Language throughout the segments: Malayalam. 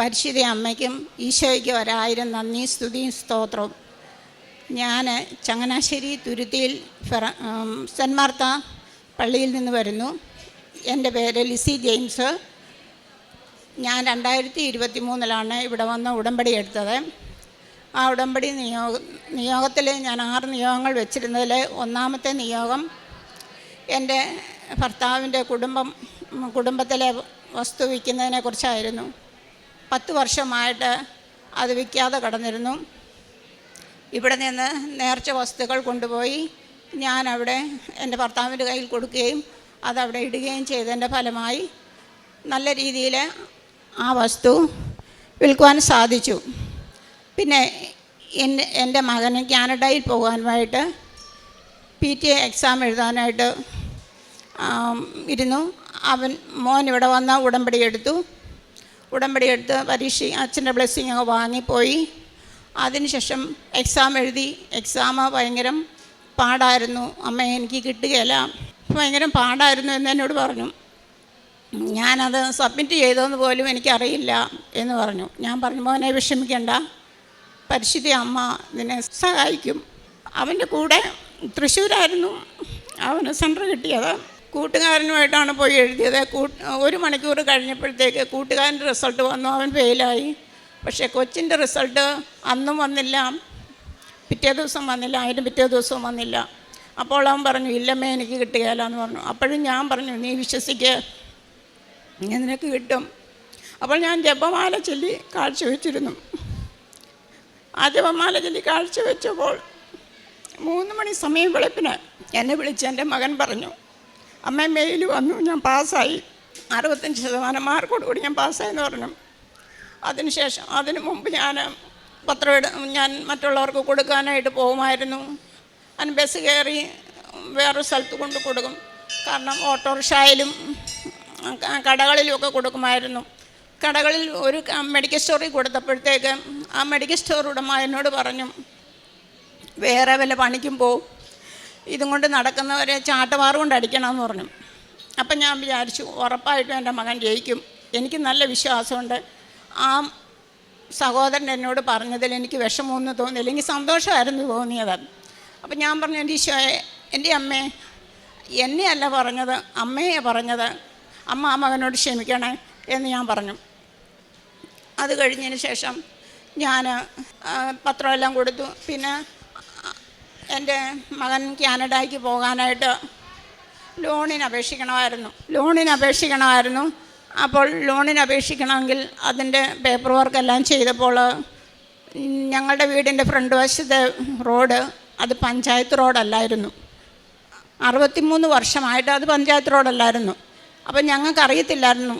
പരിശുദ്ധ അമ്മയ്ക്കും ഈശോയ്ക്കും ഒരായിരം നന്ദി സ്തുതിയും സ്തോത്രവും. ഞാൻ ചങ്ങനാശ്ശേരി തുരുത്തിയിൽ ഫെറ ഉം, സെന്റ് മാർത്ത പള്ളിയിൽ നിന്ന് വരുന്നു. എന്റെ പേര് ലിസി ജെയിംസ്. ഞാൻ രണ്ടായിരത്തി ഇരുപത്തി മൂന്നിലാണ് ഇവിടെ വന്ന ഉടമ്പടി എടുത്തത്. ആ ഉടമ്പടി നിയോഗ നിയോഗത്തിൽ ഞാൻ ആറ് നിയോഗങ്ങൾ വെച്ചിരുന്നതിൽ ഒന്നാമത്തെ നിയോഗം എന്റെ ഭർത്താവിന്റെ കുടുംബം കുടുംബത്തിലെ വസ്തു വിൽക്കുന്നതിനെക്കുറിച്ചായിരുന്നു. പത്ത് വർഷമായിട്ട് അത് വിൽക്കാതെ കടന്നിരുന്നു. ഇവിടെ നിന്ന് നേർച്ച വസ്തുക്കൾ കൊണ്ടുപോയി ഞാൻ അവിടെ എന്റെ ഭർത്താവിന്റെ കയ്യിൽ കൊടുക്കുകയും അതവിടെ ഇടുകയും ചെയ്തതിന്റെ ഫലമായി നല്ല രീതിയിൽ ആ വസ്തു വിൽക്കുവാൻ സാധിച്ചു. പിന്നെ എന്റെ എന്റെ മകന് കാനഡയിൽ പോകാനുമായിട്ട് പി ടി എ എക്സാം എഴുതാനായിട്ട് ഇരുന്നു. അവൻ മോൻ ഇവിടെ വന്ന ഉടമ്പടി എടുത്തു. ഉടമ്പടി എടുത്ത് പരീക്ഷ അച്ഛന്റെ ബ്ലെസ്സിങ് ഒക്കെ വാങ്ങിപ്പോയി. അതിനുശേഷം എക്സാം എഴുതി. എക്സാം ഭയങ്കരം പാടായിരുന്നു. അമ്മ എനിക്ക് കിട്ടുകയില്ല. ഭയങ്കര പാടായിരുന്നു എന്ന് എന്നോട് പറഞ്ഞു. ഞാനത് സബ്മിറ്റ് ചെയ്തതെന്ന് പോലും എനിക്കറിയില്ല എന്ന് പറഞ്ഞു. ഞാൻ പറഞ്ഞു മോനെ വിഷമിക്കേണ്ട. പരിശുദ്ധ അമ്മ നിന്നെ സഹായിക്കും. അവന്റെ കൂടെ തൃശ്ശൂരായിരുന്നു. അവന് സെന്റർ കിട്ടിയത്. കൂട്ടുകാരനുമായിട്ടാണ് പോയി എഴുതിയത്. ഒരു മണിക്കൂർ കഴിഞ്ഞപ്പോഴത്തേക്ക് കൂട്ടുകാരന്റെ റിസൾട്ട് വന്നു. അവൻ ഫെയിലായി. പക്ഷേ കൊച്ചിന്റെ റിസൾട്ട് അന്നും വന്നില്ല. പിറ്റേ ദിവസം വന്നില്ല. അതിന് പിറ്റേ ദിവസവും വന്നില്ല. അപ്പോൾ അവൻ പറഞ്ഞു ഇല്ലമ്മേ എനിക്ക് കിട്ടുകയില്ല എന്ന് പറഞ്ഞു. അപ്പോഴും ഞാൻ പറഞ്ഞു നീ വിശ്വസിക്ക്. നിനക്ക് കിട്ടും. അപ്പോൾ ഞാൻ ജപമാല ചൊല്ലി കാഴ്ചവെച്ചിരുന്നു ആ ജപമാല ചൊല്ലി കാഴ്ചവെച്ചപ്പോൾ മൂന്ന് മണി സമയം വെളുപ്പിന് എന്നെ വിളിച്ച് എന്റെ മകൻ പറഞ്ഞു അമ്മ മെയിൽ വന്നു. ഞാൻ പാസ്സായി. അറുപത്തഞ്ച് ശതമാനം മാർക്കോട് കൂടി ഞാൻ പാസ്സായെന്ന് പറഞ്ഞു. അതിനുശേഷം അതിന് മുമ്പ് ഞാൻ പത്രം ഞാൻ മറ്റുള്ളവർക്ക് കൊടുക്കാനായിട്ട് പോകുമായിരുന്നു. അതിന് ബസ് കയറി വേറൊരു സ്ഥലത്ത് കൊണ്ട് കൊടുക്കും. കാരണം ഓട്ടോറിക്ഷയിലും കടകളിലുമൊക്കെ കൊടുക്കുമായിരുന്നു. കടകളിൽ ഒരു മെഡിക്കൽ സ്റ്റോറിൽ കൊടുത്തപ്പോഴത്തേക്ക് ആ മെഡിക്കൽ സ്റ്റോർ ഉടമ എന്നോട് പറഞ്ഞു വേറെ വല്ല പണിക്കും പോവും ഇതും കൊണ്ട് നടക്കുന്നവരെ ചാട്ടവാറ് കൊണ്ട് അടിക്കണമെന്ന് പറഞ്ഞു. അപ്പം ഞാൻ വിചാരിച്ചു ഉറപ്പായിട്ടും എന്റെ മകൻ ജയിക്കും. എനിക്ക് നല്ല വിശ്വാസമുണ്ട്. ആ സഹോദരൻ എന്നോട് പറഞ്ഞതിൽ എനിക്ക് വിഷമമൊന്നും തോന്നിയില്ല. എനിക്ക് സന്തോഷമായിരുന്നു തോന്നിയത്. അപ്പം ഞാൻ പറഞ്ഞു എന്റെ ഈശോയെ എന്റെ അമ്മേ എന്നെയല്ല പറഞ്ഞത് അമ്മയെ പറഞ്ഞത്. അമ്മ ആ മകനോട് ക്ഷമിക്കണേ എന്ന് ഞാൻ പറഞ്ഞു. അത് കഴിഞ്ഞതിന് ശേഷം ഞാൻ പത്രമെല്ലാം കൊടുത്തു. പിന്നെ എന്റെ മകൻ കാനഡയ്ക്ക് പോകാനായിട്ട് ലോണിന് അപേക്ഷിക്കണമായിരുന്നു. ലോണിന് അപേക്ഷിക്കണമായിരുന്നു. അപ്പോൾ ലോണിന് അപേക്ഷിക്കണമെങ്കിൽ അതിന്റെ പേപ്പർ വർക്കെല്ലാം ചെയ്തപ്പോൾ ഞങ്ങളുടെ വീടിന്റെ ഫ്രണ്ട് വശത്തെ റോഡ് അത് പഞ്ചായത്ത് റോഡല്ലായിരുന്നു അറുപത്തിമൂന്ന് വർഷമായിട്ട് അത് പഞ്ചായത്ത് റോഡല്ലായിരുന്നു അപ്പം ഞങ്ങൾക്കറിയത്തില്ലായിരുന്നു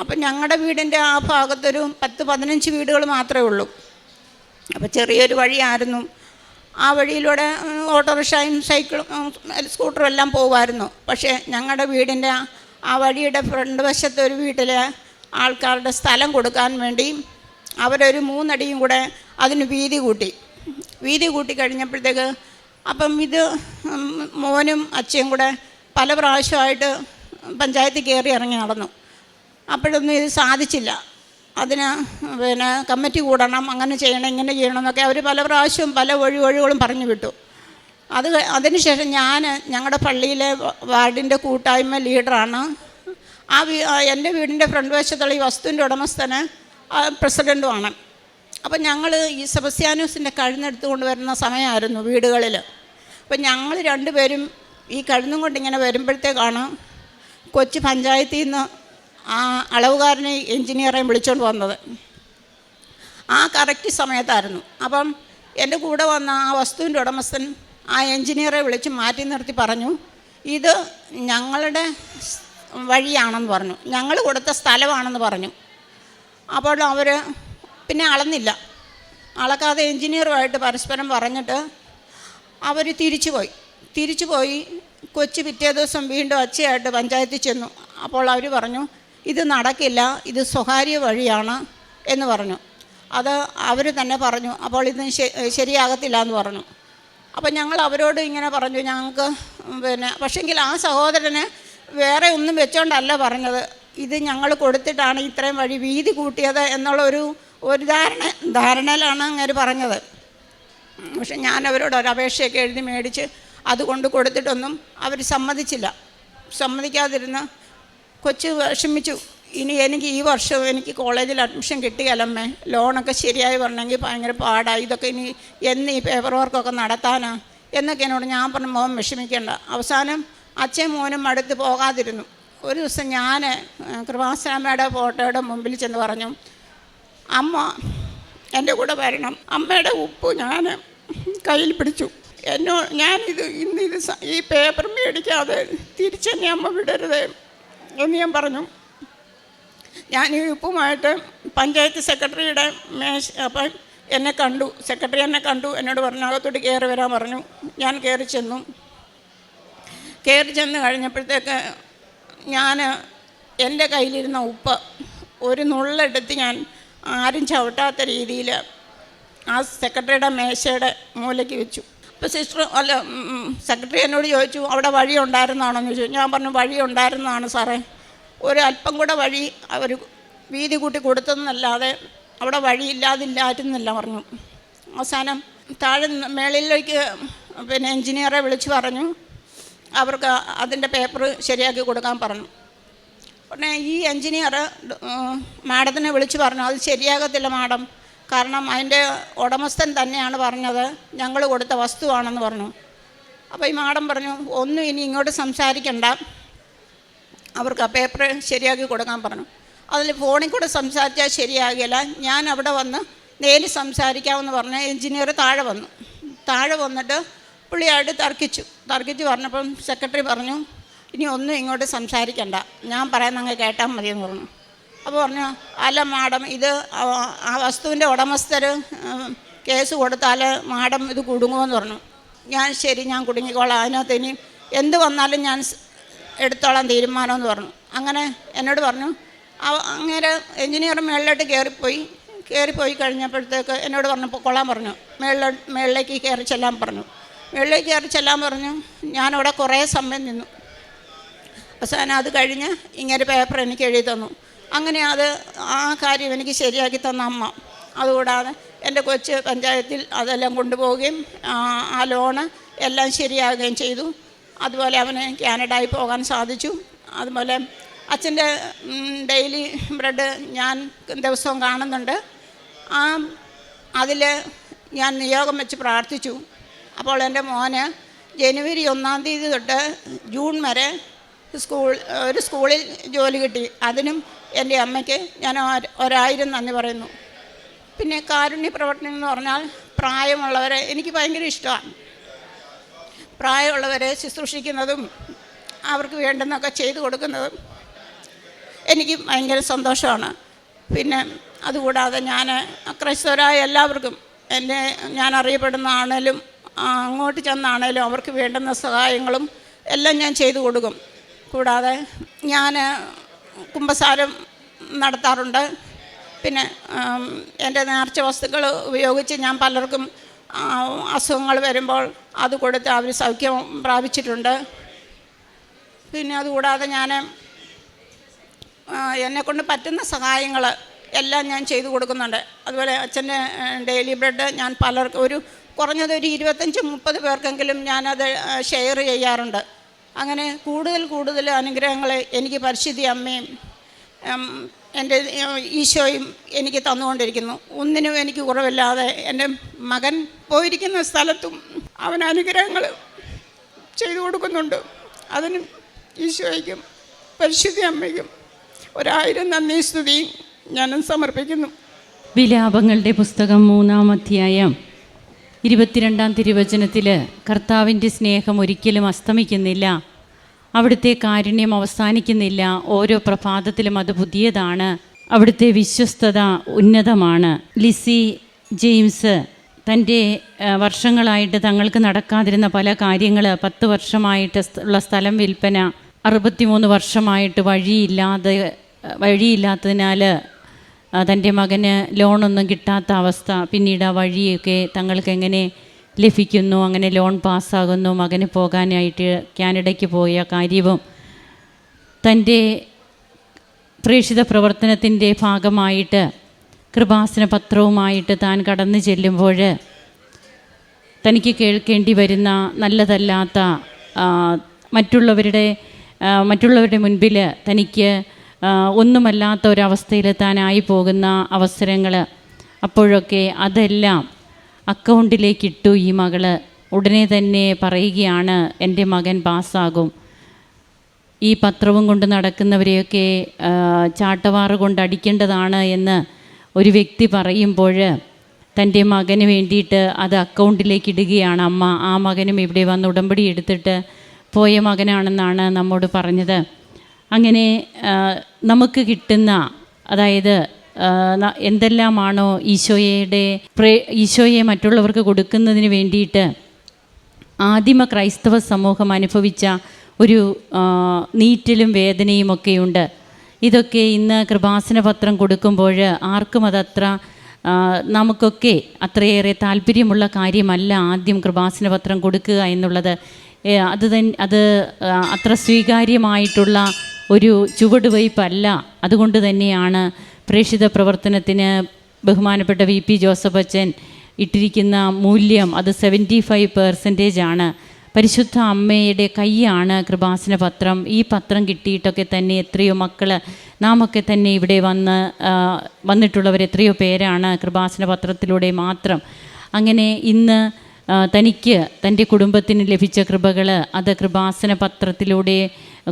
അപ്പം ഞങ്ങളുടെ വീടിന്റെ ആ ഭാഗത്തൊരു പത്ത് പതിനഞ്ച് വീടുകൾ മാത്രമേ ഉള്ളൂ. അപ്പോൾ ചെറിയൊരു വഴിയായിരുന്നു. ആ വഴിയിലൂടെ ഓട്ടോറിക്ഷയും സൈക്കിളും സ്കൂട്ടറും എല്ലാം പോകുമായിരുന്നു പക്ഷേ ഞങ്ങളുടെ വീടിന്റെ ആ- വഴിയുടെ ഫ്രണ്ട് വശത്തെ ഒരു വീട്ടിലെ ആൾക്കാരുടെ സ്ഥലം കൊടുക്കാൻ വേണ്ടി അവരൊരു മൂന്നടിയും കൂടെ അതിന് വീതി കൂട്ടി. വീതി കൂട്ടി കഴിഞ്ഞപ്പോഴത്തേക്ക് അപ്പം ഇത് മോനും അച്ഛയും കൂടെ പല പ്രാവശ്യമായിട്ട് പഞ്ചായത്തിൽ കയറി ഇറങ്ങി നടന്നു. അപ്പോഴൊന്നും ഇത് സാധിച്ചില്ല. അതിന് പിന്നെ കമ്മിറ്റി കൂടണം അങ്ങനെ ചെയ്യണം ഇങ്ങനെ ചെയ്യണം എന്നൊക്കെ അവർ പല പ്രാവശ്യവും പല വഴി വഴികളും പറഞ്ഞു വിട്ടു. അത് അതിന് അതിനുശേഷം ഞാൻ ഞങ്ങളുടെ പള്ളിയിലെ വാർഡിന്റെ കൂട്ടായ്മ ലീഡറാണ്. ആ വീ എന്റെ വീടിന്റെ ഫ്രണ്ട് വശത്തുള്ള ഈ വസ്തുവിന്റെ ഉടമസ്ഥന് പ്രസിഡന്റുമാണ് അപ്പം ഞങ്ങൾ ഈ സെബസ്ത്യാനൂസിന്റെ കഴുന്നെടുത്തുകൊണ്ട് വരുന്ന സമയമായിരുന്നു വീടുകളിൽ അപ്പം ഞങ്ങൾ രണ്ടുപേരും ഈ കഴുന്നും കൊണ്ട് ഇങ്ങനെ വരുമ്പോഴത്തേക്കാണ് കൊച്ചു പഞ്ചായത്തിൽ നിന്ന് ആ അളവുകാരനെ എൻജിനീയറേയും വിളിച്ചുകൊണ്ട് വന്നത്. ആ കറക്റ്റ് സമയത്തായിരുന്നു. അപ്പം എന്റെ കൂടെ വന്ന ആ വസ്തുവിന്റെ ഉടമസ്ഥൻ ആ എൻജിനീയറെ വിളിച്ച് മാറ്റി നിർത്തി പറഞ്ഞു ഇത് ഞങ്ങളുടെ വഴിയാണെന്ന് പറഞ്ഞു. ഞങ്ങൾ കൊടുത്ത സ്ഥലമാണെന്ന് പറഞ്ഞു. അപ്പോൾ അവർ പിന്നെ അളന്നില്ല. അളക്കാതെ എൻജിനീയറുമായിട്ട് പരസ്പരം പറഞ്ഞിട്ട് അവർ തിരിച്ചു പോയി. തിരിച്ചു പോയി കൊച്ചു പിറ്റേ ദിവസം വീണ്ടും അച്ഛയായിട്ട് പഞ്ചായത്തിൽ ചെന്നു. അപ്പോൾ അവർ പറഞ്ഞു ഇത് നടക്കില്ല ഇത് സ്വകാര്യ വഴിയാണ് എന്ന് പറഞ്ഞു. അത് അവർ തന്നെ പറഞ്ഞു അപ്പോൾ ഇത് ശരിയാകത്തില്ല എന്ന് പറഞ്ഞു. അപ്പോൾ ഞങ്ങൾ അവരോട് ഇങ്ങനെ പറഞ്ഞു ഞങ്ങൾക്ക് പിന്നെ പക്ഷെങ്കിൽ ആ സഹോദരന് വേറെ ഒന്നും വെച്ചോണ്ടല്ല പറഞ്ഞത്. ഇത് ഞങ്ങൾ കൊടുത്തിട്ടാണ് ഇത്രയും വഴി വീതി കൂട്ടിയത് എന്നുള്ള ഒരു ഒരു ധാരണ ധാരണയിലാണ് അങ്ങനെ പറഞ്ഞത്. പക്ഷെ ഞാൻ അവരോട് ഒരു അപേക്ഷയൊക്കെ എഴുതി മേടിച്ച് അതുകൊണ്ട് കൊടുത്തിട്ടൊന്നും അവർ സമ്മതിച്ചില്ല. സമ്മതിക്കാതിരുന്ന് കൊച്ചു വിഷമിച്ചു. ഇനി എനിക്ക് ഈ വർഷം എനിക്ക് കോളേജിൽ അഡ്മിഷൻ കിട്ടിയാലമ്മേ ലോണൊക്കെ ശരിയായി വരണമെങ്കിൽ ഭയങ്കര പാടാണ് ഇതൊക്കെ ഇനി എന്ന് ഈ പേപ്പർ വർക്കൊക്കെ നടത്താനാ? എന്നൊക്കെ എന്നോട് ഞാൻ പറഞ്ഞു മോൻ വിഷമിക്കേണ്ട. അവസാനം അച്ഛൻ മോനും അടുത്ത് പോകാതിരുന്നു. ഒരു ദിവസം ഞാൻ കൃപാശ്രാമയുടെ ഫോട്ടോയുടെ മുമ്പിൽ ചെന്ന് പറഞ്ഞു അമ്മ എന്റെ കൂടെ വരണം. അമ്മയുടെ ഉപ്പ് ഞാൻ കയ്യിൽ പിടിച്ചു. എന്നോ ഞാനിത് ഇന്ന് ഇത് ഈ പേപ്പർ മേടിക്കാതെ തിരിച്ചെന്നെ അമ്മ വിടരുത്. എന്ന് ഞാൻ പറഞ്ഞു. ഞാൻ ഈ ഉപ്പുമായിട്ട് പഞ്ചായത്ത് സെക്രട്ടറിയുടെ മേശ അപ്പം എന്നെ കണ്ടു. സെക്രട്ടറി എന്നെ കണ്ടു. എന്നോട് പറഞ്ഞു അകത്തോട്ട് കയറി വരാൻ പറഞ്ഞു. ഞാൻ കയറി ചെന്നു. കയറി ചെന്ന് കഴിഞ്ഞപ്പോഴത്തേക്ക് ഞാൻ എന്റെ കയ്യിലിരുന്ന ഉപ്പ് ഒരു നുള്ളെടുത്ത് ഞാൻ ആരും ചവിട്ടാത്ത രീതിയിൽ ആ സെക്രട്ടറിയുടെ മേശയുടെ മൂലയ്ക്ക് വെച്ചു. അപ്പോൾ സിസ്റ്റർ അല്ല സെക്രട്ടറി എന്നോട് ചോദിച്ചു അവിടെ വഴി ഉണ്ടായിരുന്നാണോ എന്ന് ചോദിച്ചു. ഞാൻ പറഞ്ഞു വഴി ഉണ്ടായിരുന്നതാണ് സാറേ. ഒരു അല്പം കൂടെ വഴി അവർ വീതി കൂട്ടി കൊടുത്തെന്നല്ലാതെ അവിടെ വഴിയില്ലാതില്ലായിരുന്നില്ല പറഞ്ഞു. അവസാനം താഴെ മേളിലേക്ക് പിന്നെ എൻജിനീയറെ വിളിച്ച് പറഞ്ഞു. അവർക്ക് അതിന്റെ പേപ്പർ ശരിയാക്കി കൊടുക്കാൻ പറഞ്ഞു. ഉടനെ ഈ എൻജിനീയർ മാഡത്തിനെ വിളിച്ച് പറഞ്ഞു. അത് ശരിയാകത്തില്ല മാഡം. കാരണം അതിന്റെ ഉടമസ്ഥൻ തന്നെയാണ് പറഞ്ഞത് ഞങ്ങൾ കൊടുത്ത വസ്തുവാണെന്ന് പറഞ്ഞു. അപ്പോൾ ഈ മാഡം പറഞ്ഞു ഒന്നും ഇനി ഇങ്ങോട്ട് സംസാരിക്കണ്ട. അവർക്ക് ആ പേപ്പർ ശരിയാക്കി കൊടുക്കാൻ പറഞ്ഞു. അതിൽ ഫോണിൽ കൂടെ സംസാരിച്ചാൽ ശരിയാകില്ല. ഞാൻ അവിടെ വന്ന് നേരിൽ സംസാരിക്കാമെന്ന് പറഞ്ഞ് എഞ്ചിനീയർ താഴെ വന്നു. താഴെ വന്നിട്ട് പുള്ളിയായിട്ട് തർക്കിച്ചു. തർക്കിച്ച് പറഞ്ഞപ്പം സെക്രട്ടറി പറഞ്ഞു ഇനി ഒന്നും ഇങ്ങോട്ട് സംസാരിക്കണ്ട. ഞാൻ പറയുന്ന അങ്ങ് കേട്ടാൽ മതിയെന്ന് പറഞ്ഞു. അപ്പോൾ പറഞ്ഞു അല്ല മാഡം ഇത് ആ- വസ്തുവിന്റെ ഉടമസ്ഥർ കേസ് കൊടുത്താൽ മാഡം ഇത് കുടുങ്ങുമെന്ന് പറഞ്ഞു. ഞാൻ ശരി ഞാൻ കുടുങ്ങിക്കോളാം. അതിനകത്ത് ഇനി എന്ത് വന്നാലും ഞാൻ എടുത്തോളാം തീരുമാനമെന്ന് പറഞ്ഞു. അങ്ങനെ എന്നോട് പറഞ്ഞു അങ്ങനെ എഞ്ചിനീയർ മേളിലോട്ട് കയറിപ്പോയി കയറിപ്പോയി കഴിഞ്ഞപ്പോഴത്തേക്ക് എന്നോട് പറഞ്ഞു കൊള്ളാൻ പറഞ്ഞു. മേളിലോ മേളിലേക്ക് കയറി ചെല്ലാൻ പറഞ്ഞു. മേളിലേക്ക് കയറി ചെല്ലാൻ പറഞ്ഞു ഞാനവിടെ കുറേ സമയം നിന്നു. അവസാനം അത് കഴിഞ്ഞ് ഇങ്ങനെ പേപ്പർ എനിക്ക് എഴുതി തന്നു. അങ്ങനെ അത് ആ കാര്യം എനിക്ക് ശരിയാക്കി തന്ന അമ്മ. അതുകൂടാതെ എന്റെ കൊച്ച് പഞ്ചായത്തിൽ അതെല്ലാം കൊണ്ടുപോവുകയും ആ, ലോണ് എല്ലാം ശരിയാകുകയും ചെയ്തു. അതുപോലെ അവന് കാനഡയിൽ പോകാൻ സാധിച്ചു. അതുപോലെ അച്ഛന്റെ ഡെയിലി ബ്രെഡ് ഞാൻ ദിവസവും കാണുന്നുണ്ട്. ആ അതിൽ ഞാൻ നിയോഗം വെച്ച് പ്രാർത്ഥിച്ചു. അപ്പോൾ എന്റെ മോന് ജനുവരി ഒന്നാം തീയതി തൊട്ട് ജൂൺ വരെ സ്കൂൾ ഒരു സ്കൂളിൽ ജോലി കിട്ടി. അതിനും എന്റെ അമ്മയ്ക്ക് ഞാൻ ഒരായിരം നന്ദി പറയുന്നു. പിന്നെ കാരുണ്യ പ്രവർത്തനം എന്ന് പറഞ്ഞാൽ പ്രായമുള്ളവരെ എനിക്ക് ഭയങ്കര ഇഷ്ടമാണ്. പ്രായമുള്ളവരെ ശുശ്രൂഷിക്കുന്നതും അവർക്ക് വേണ്ടുന്നതൊക്കെ ചെയ്തു കൊടുക്കുന്നതും എനിക്ക് ഭയങ്കര സന്തോഷമാണ്. പിന്നെ അതുകൂടാതെ ഞാൻ ക്രൈസ്തവരായ എല്ലാവർക്കും എന്നെ ഞാൻ അറിയപ്പെടുന്ന ആണേലും അങ്ങോട്ട് ചെന്നാണേലും അവർക്ക് വേണ്ടുന്ന സഹായങ്ങളും എല്ലാം ഞാൻ ചെയ്തു കൊടുക്കും. കൂടാതെ ഞാൻ കുമ്പസാരം നടത്താറുണ്ട്. പിന്നെ എന്റെ നേർച്ച വസ്തുക്കൾ ഉപയോഗിച്ച് ഞാൻ പലർക്കും അസുഖങ്ങൾ വരുമ്പോൾ അത് കൊടുത്ത് അവർ സൗഖ്യം പ്രാപിച്ചിട്ടുണ്ട്. പിന്നെ അതുകൂടാതെ ഞാൻ എന്നെക്കൊണ്ട് പറ്റുന്ന സഹായങ്ങൾ എല്ലാം ഞാൻ ചെയ്തു കൊടുക്കുന്നുണ്ട്. അതുപോലെ അച്ഛന്റെ ഡെയിലി ബ്രെഡ് ഞാൻ പലർക്കും ഒരു കുറഞ്ഞത് ഒരു ഇരുപത്തഞ്ച് മുപ്പത് പേർക്കെങ്കിലും ഞാനത് ഷെയർ ചെയ്യാറുണ്ട്. അങ്ങനെ കൂടുതൽ കൂടുതൽ അനുഗ്രഹങ്ങൾ എനിക്ക് പരിശുദ്ധി അമ്മയും എന്റെ ഈശോയും എനിക്ക് തന്നുകൊണ്ടിരിക്കുന്നു. ഒന്നിനും എനിക്ക് കുറവില്ലാതെ എന്റെ മകൻ പോയിരിക്കുന്ന സ്ഥലത്തും അവൻ അനുഗ്രഹങ്ങൾ ചെയ്തു കൊടുക്കുന്നുണ്ട്. അതിനും ഈശോയ്ക്കും പരിശുദ്ധി അമ്മയ്ക്കും ഒരായിരം നന്ദി സ്തുതിയും ഞാനും സമർപ്പിക്കുന്നു. വിലാപങ്ങളുടെ പുസ്തകം മൂന്നാം അധ്യായം. ഇരുപത്തിരണ്ടാം തിരുവചനത്തിൽ കർത്താവിന്റെ സ്നേഹം ഒരിക്കലും അസ്തമിക്കുന്നില്ല. അവിടുത്തെ കാരുണ്യം അവസാനിക്കുന്നില്ല. ഓരോ പ്രഭാതത്തിലും അത് പുതിയതാണ്. അവിടുത്തെ വിശ്വസ്തത ഉന്നതമാണ്. ലിസി ജെയിംസ് തന്റെ വർഷങ്ങളായിട്ട് തങ്ങൾക്ക് നടക്കാതിരുന്ന പല കാര്യങ്ങൾ പത്ത് വർഷമായിട്ട് ഉള്ള സ്ഥലം വിൽപ്പന അറുപത്തിമൂന്ന് വർഷമായിട്ട് വഴിയില്ലാതെ വഴിയില്ലാത്തതിനാൽ തന്റെ മകന് ലോണൊന്നും കിട്ടാത്ത അവസ്ഥ പിന്നീട് ആ വഴിയൊക്കെ തങ്ങൾക്ക് എങ്ങനെ ലഭിക്കുന്നു അങ്ങനെ ലോൺ പാസ്സാകുന്നു മകന് പോകാനായിട്ട് കാനഡയ്ക്ക് പോയ കാര്യവും തന്റെ പ്രേക്ഷിത പ്രവർത്തനത്തിന്റെ ഭാഗമായിട്ട് കൃപാസന പത്രവുമായിട്ട് താൻ കടന്നു ചെല്ലുമ്പോൾ തനിക്ക് കേൾക്കേണ്ടി വരുന്ന നല്ലതല്ലാത്ത മറ്റുള്ളവരുടെ മറ്റുള്ളവരുടെ മുൻപിൽ തനിക്ക് ഒന്നുമല്ലാത്ത ഒരവസ്ഥയിൽ താനായി പോകുന്ന അവസരങ്ങൾ അപ്പോഴൊക്കെ അതെല്ലാം അക്കൗണ്ടിലേക്ക് ഇട്ടു ഈ മകൾ ഉടനെ തന്നെ പറയുകയാണ് എന്റെ മകൻ പാസ്സാകും. ഈ പത്രവും കൊണ്ട് നടക്കുന്നവരെയൊക്കെ ചാട്ടവാറ് കൊണ്ട് അടിക്കേണ്ടതാണ് എന്ന് ഒരു വ്യക്തി പറയുമ്പോൾ തന്റെ മകന് വേണ്ടിയിട്ട് അത് അക്കൗണ്ടിലേക്ക് ഇടുകയാണ് അമ്മ. ആ മകനും ഇവിടെ വന്ന് ഉടമ്പടി എടുത്തിട്ട് പോയ മകനാണെന്നാണ് നമ്മോട് പറഞ്ഞത്. അങ്ങനെ നമുക്ക് കിട്ടുന്ന അതായത് എന്തെല്ലാമാണോ ഈശോയുടെ പ്രേ ഈശോയെ മറ്റുള്ളവർക്ക് കൊടുക്കുന്നതിന് വേണ്ടിയിട്ട് ആദിമ ക്രൈസ്തവ സമൂഹം അനുഭവിച്ച ഒരു നീറ്റിലും വേദനയും ഒക്കെയുണ്ട്. ഇതൊക്കെ ഇന്ന് കൃപാസന പത്രം കൊടുക്കുമ്പോൾ ആർക്കും അതത്ര നമുക്കൊക്കെ അത്രയേറെ താല്പര്യമുള്ള കാര്യമല്ല ആദ്യം കൃപാസന പത്രം കൊടുക്കുക എന്നുള്ളത്. അത് അത് അത്ര സ്വീകാര്യമായിട്ടുള്ള ഒരു ചുവടുവയ്പല്ല അതുകൊണ്ട് തന്നെയാണ് പ്രേക്ഷിത പ്രവർത്തനത്തിന് ബഹുമാനപ്പെട്ട വി പി ജോസഫ് അച്ഛൻ ഇട്ടിരിക്കുന്ന മൂല്യം അത് സെവന്റി ഫൈവ് പെർസെന്റേജ് ആണ്. പരിശുദ്ധ അമ്മയുടെ കൈയാണ് കൃപാസന പത്രം. ഈ പത്രം കിട്ടിയിട്ടൊക്കെ തന്നെ എത്രയോ മക്കൾ നാമൊക്കെ തന്നെ ഇവിടെ വന്ന് വന്നിട്ടുള്ളവർ എത്രയോ പേരാണ് കൃപാസന പത്രത്തിലൂടെ മാത്രം. അങ്ങനെ ഇന്ന് തനിക്ക് തന്റെ കുടുംബത്തിന് ലഭിച്ച കൃപകൾ അത് കൃപാസന പത്രത്തിലൂടെ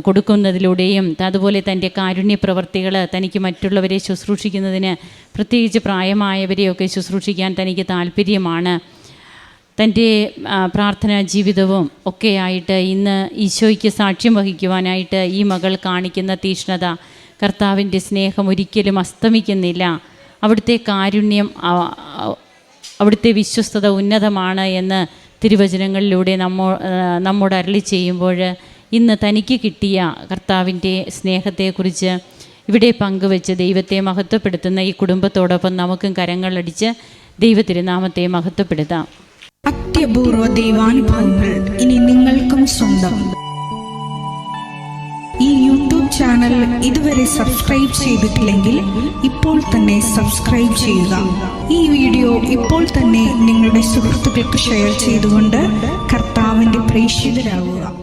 കൊടുക്കുന്നതിലൂടെയും അതുപോലെ തന്റെ കാരുണ്യ പ്രവർത്തികൾ തനിക്ക് മറ്റുള്ളവരെ ശുശ്രൂഷിക്കുന്നതിന് പ്രത്യേകിച്ച് പ്രായമായവരെയൊക്കെ ശുശ്രൂഷിക്കാൻ തനിക്ക് താല്പര്യമാണ് തന്റെ പ്രാർത്ഥനാ ജീവിതവും ഒക്കെയായിട്ട് ഇന്ന് ഈശോയ്ക്ക് സാക്ഷ്യം വഹിക്കുവാനായിട്ട് ഈ മകൾ കാണിക്കുന്ന തീഷ്ണത കർത്താവിന്റെ സ്നേഹം ഒരിക്കലും അസ്തമിക്കുന്നില്ല. അവിടുത്തെ കാരുണ്യം അവിടുത്തെ വിശ്വസ്തത ഉന്നതമാണ് എന്ന് തിരുവചനങ്ങളിലൂടെ നമ്മോ നമ്മോട് അരളി ചെയ്യുമ്പോൾ ഇന്ന് തനിക്ക് കിട്ടിയ കർത്താവിന്റെ സ്നേഹത്തെക്കുറിച്ച് ഇവിടെ പങ്കുവെച്ച് ദൈവത്തെ മഹത്വപ്പെടുത്തുന്ന ഈ കുടുംബത്തോടൊപ്പം നമുക്കും കരങ്ങളടിച്ച് ദൈവത്തിരുനാമത്തെ മഹത്വപ്പെടുത്താം. അത്യപൂർവ ദൈവാനുഭവങ്ങൾ ഇനി നിങ്ങൾക്കും സ്വന്തം. ഈ യൂട്യൂബ് ചാനൽ ഇതുവരെ സബ്സ്ക്രൈബ് ചെയ്തിട്ടില്ലെങ്കിൽ ഇപ്പോൾ തന്നെ സബ്സ്ക്രൈബ് ചെയ്യുക. ഈ വീഡിയോ ഇപ്പോൾ തന്നെ നിങ്ങളുടെ സുഹൃത്തുക്കൾക്ക് ഷെയർ ചെയ്തുകൊണ്ട് കർത്താവിന്റെ പ്രേക്ഷിതരാകുക